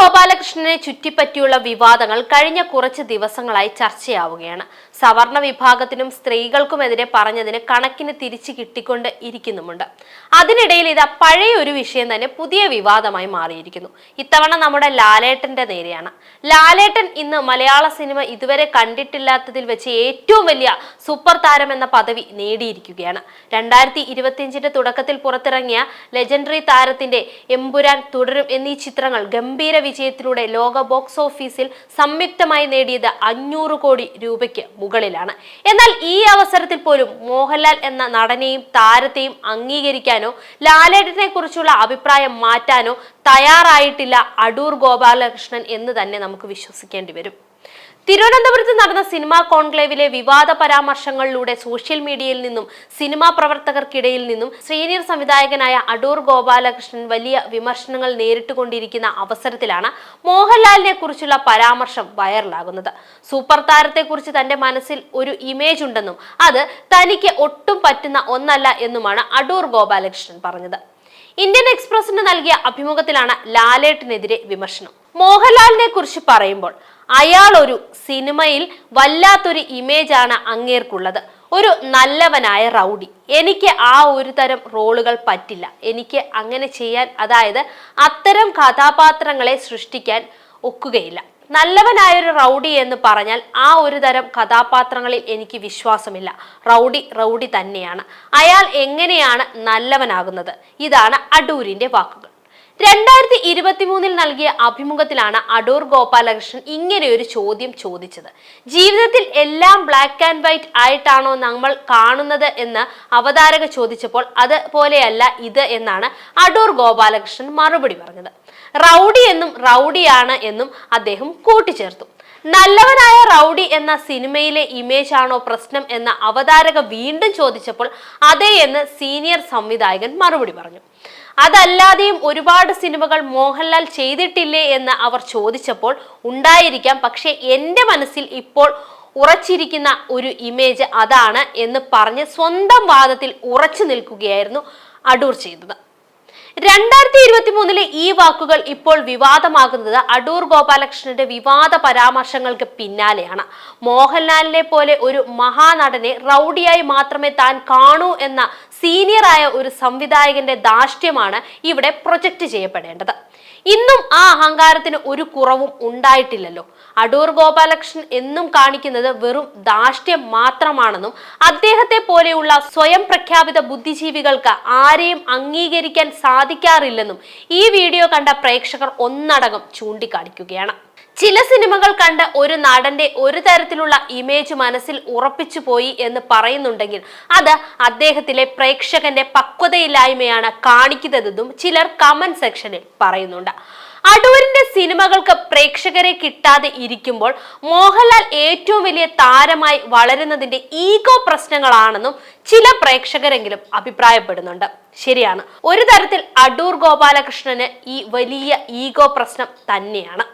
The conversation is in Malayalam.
ഗോപാലകൃഷ്ണനെ ചുറ്റിപ്പറ്റിയുള്ള വിവാദങ്ങൾ കഴിഞ്ഞ കുറച്ച് ദിവസങ്ങളായി ചർച്ചയാവുകയാണ്. സവർണ വിഭാഗത്തിനും സ്ത്രീകൾക്കുമെതിരെ പറഞ്ഞതിന് കണക്കിന് തിരിച്ചു കിട്ടിക്കൊണ്ട് ഇരിക്കുന്നുമുണ്ട്. അതിനിടയിൽ ഇത് പഴയ ഒരു വിഷയം തന്നെ പുതിയ വിവാദമായി മാറിയിരിക്കുന്നു. ഇത്തവണ നമ്മുടെ ലാലേട്ടന്റെ നേരെയാണ്. ലാലേട്ടൻ ഇന്ന് മലയാള സിനിമ ഇതുവരെ കണ്ടിട്ടില്ലാത്തതിൽ വെച്ച് ഏറ്റവും വലിയ സൂപ്പർ താരം എന്ന പദവി നേടിയിരിക്കുകയാണ്. രണ്ടായിരത്തി ഇരുപത്തിയഞ്ചിന്റെ തുടക്കത്തിൽ പുറത്തിറങ്ങിയ ലെജൻഡറി താരത്തിന്റെ എമ്പുരാൻ തുടരും എന്നീ ചിത്രങ്ങൾ ഗംഭീര വിജയത്തിലൂടെ ലോക ബോക്സ് ഓഫീസിൽ സംയുക്തമായി നേടിയത് അഞ്ഞൂറ് കോടി രൂപയ്ക്ക് മുകളിലാണ്. എന്നാൽ ഈ അവസരത്തിൽ പോലും മോഹൻലാൽ എന്ന നടനെയും താരത്തെയും അംഗീകരിക്കാനോ ലാലേട്ടനെ കുറിച്ചുള്ള അഭിപ്രായം മാറ്റാനോ തയ്യാറായിട്ടില്ല അടൂർ ഗോപാലകൃഷ്ണൻ എന്ന് തന്നെ നമുക്ക് വിശ്വസിക്കേണ്ടി വരും. തിരുവനന്തപുരത്ത് നടന്ന സിനിമാ കോൺക്ലേവിലെ വിവാദ പരാമർശങ്ങളിലൂടെ സോഷ്യൽ മീഡിയയിൽ നിന്നും സിനിമാ പ്രവർത്തകർക്കിടയിൽ നിന്നും സീനിയർ സംവിധായകനായ അടൂർ ഗോപാലകൃഷ്ണൻ വലിയ വിമർശനങ്ങൾ നേരിട്ടുകൊണ്ടിരിക്കുന്ന അവസരത്തിലാണ് മോഹൻലാലിനെ കുറിച്ചുള്ള പരാമർശം വൈറലാകുന്നത്. സൂപ്പർ താരത്തെക്കുറിച്ച് തന്റെ മനസ്സിൽ ഒരു ഇമേജ് ഉണ്ടെന്നും അത് തനിക്ക് ഒട്ടും പറ്റുന്ന ഒന്നല്ല എന്നുമാണ് അടൂർ ഗോപാലകൃഷ്ണൻ പറഞ്ഞത്. ഇന്ത്യൻ എക്സ്പ്രസിന് നൽകിയ അഭിമുഖത്തിലാണ് ലാലേട്ടിനെതിരെ വിമർശനം. മോഹൻലാലിനെ കുറിച്ച് പറയുമ്പോൾ അയാൾ ഒരു സിനിമയിൽ വല്ലാത്തൊരു ഇമേജാണ് അങ്ങേർക്കുള്ളത്. ഒരു നല്ലവനായ റൗഡി. എനിക്ക് ആ ഒരു തരം റോളുകൾ പറ്റില്ല. എനിക്ക് അങ്ങനെ ചെയ്യാൻ അതായത് അത്തരം കഥാപാത്രങ്ങളെ സൃഷ്ടിക്കാൻ ഒക്കുകയില്ല. നല്ലവനായൊരു റൗഡി എന്ന് പറഞ്ഞാൽ ആ ഒരു തരം കഥാപാത്രങ്ങളിൽ എനിക്ക് വിശ്വാസമില്ല. റൗഡി റൗഡി തന്നെയാണ്. അയാൾ എങ്ങനെയാണ് നല്ലവനാകുന്നത്? ഇതാണ് അടൂരിന്റെ വാക്കുകൾ. രണ്ടായിരത്തി ഇരുപത്തി മൂന്നിൽ നൽകിയ അഭിമുഖത്തിലാണ് അടൂർ ഗോപാലകൃഷ്ണൻ ഇങ്ങനെ ഒരു ചോദ്യം ചോദിച്ചത്. ജീവിതത്തിൽ എല്ലാം ബ്ലാക്ക് ആൻഡ് വൈറ്റ് ആയിട്ടാണോ നമ്മൾ കാണുന്നത് എന്ന് അവതാരക ചോദിച്ചപ്പോൾ അത് പോലെയല്ല ഇത് എന്നാണ് അടൂർ ഗോപാലകൃഷ്ണൻ മറുപടി പറഞ്ഞത്. റൗഡി എന്നും റൗഡിയാണ് എന്നും അദ്ദേഹം കൂട്ടിച്ചേർത്തു. നല്ലവനായ റൗഡി എന്ന സിനിമയിലെ ഇമേജ് ആണോ പ്രശ്നം എന്ന അവതാരക വീണ്ടും ചോദിച്ചപ്പോൾ അതെ എന്ന് സീനിയർ സംവിധായകൻ മറുപടി പറഞ്ഞു. അതല്ലാതെയും ഒരുപാട് സിനിമകൾ മോഹൻലാൽ ചെയ്തിട്ടില്ലേ എന്ന് അവർ ചോദിച്ചപ്പോൾ ഉണ്ടായിരിക്കാം പക്ഷേ എന്റെ മനസ്സിൽ ഇപ്പോൾ ഉറച്ചിരിക്കുന്ന ഒരു ഇമേജ് അതാണ് എന്ന് പറഞ്ഞ് സ്വന്തം വാദത്തിൽ ഉറച്ചു നിൽക്കുകയായിരുന്നു അടൂർ ചെയ്തത്. രണ്ടായിരത്തി ഇരുപത്തി മൂന്നിലെ ഈ വാക്കുകൾ ഇപ്പോൾ വിവാദമാകുന്നത് അടൂർ ഗോപാലകൃഷ്ണന്റെ വിവാദ പരാമർശങ്ങൾക്ക് പിന്നാലെയാണ്. മോഹൻലാലിനെ പോലെ ഒരു മഹാനടനെ റൗഡിയായി മാത്രമേ താൻ കാണൂ എന്ന സീനിയറായ ഒരു സംവിധായകന്റെ ധാർഷ്ട്യമാണ് ഇവിടെ പ്രൊജക്റ്റ് ചെയ്യപ്പെടേണ്ടത്. ഇന്നും ആ അഹങ്കാരത്തിന് ഒരു കുറവും ഉണ്ടായിട്ടില്ലല്ലോ. അടൂർ ഗോപാലകൃഷ്ണൻ എന്നും കാണിക്കുന്നത് വെറും ധാഷ്ട്യം മാത്രമാണെന്നും അദ്ദേഹത്തെ പോലെയുള്ള സ്വയം പ്രഖ്യാപിത ബുദ്ധിജീവികൾക്ക് ആരെയും അംഗീകരിക്കാൻ സാധിക്കാറില്ലെന്നും ഈ വീഡിയോ കണ്ട പ്രേക്ഷകർ ഒന്നടങ്കം ചൂണ്ടിക്കാണിക്കുകയാണ്. ചില സിനിമകൾ കണ്ട് ഒരു നടന്റെ ഒരു തരത്തിലുള്ള ഇമേജ് മനസ്സിൽ ഉറപ്പിച്ചു പോയി എന്ന് പറയുന്നുണ്ടെങ്കിൽ അത് അദ്ദേഹത്തിലെ പ്രേക്ഷകന്റെ പക്വതയില്ലായ്മയാണ് കാണിക്കുന്നതെന്നും ചിലർ കമന്റ് സെക്ഷനിൽ പറയുന്നുണ്ട്. അടൂരിന്റെ സിനിമകൾക്ക് പ്രേക്ഷകരെ കിട്ടാതെ ഇരിക്കുമ്പോൾ മോഹൻലാൽ ഏറ്റവും വലിയ താരമായി വളരുന്നതിന്റെ ഈഗോ പ്രശ്നങ്ങളാണെന്നും ചില പ്രേക്ഷകരെങ്കിലും അഭിപ്രായപ്പെടുന്നുണ്ട്. ശരിയാണ്. ഒരു തരത്തിൽ അടൂർ ഗോപാലകൃഷ്ണന് ഈ വലിയ ഈഗോ പ്രശ്നം തന്നെയാണ്.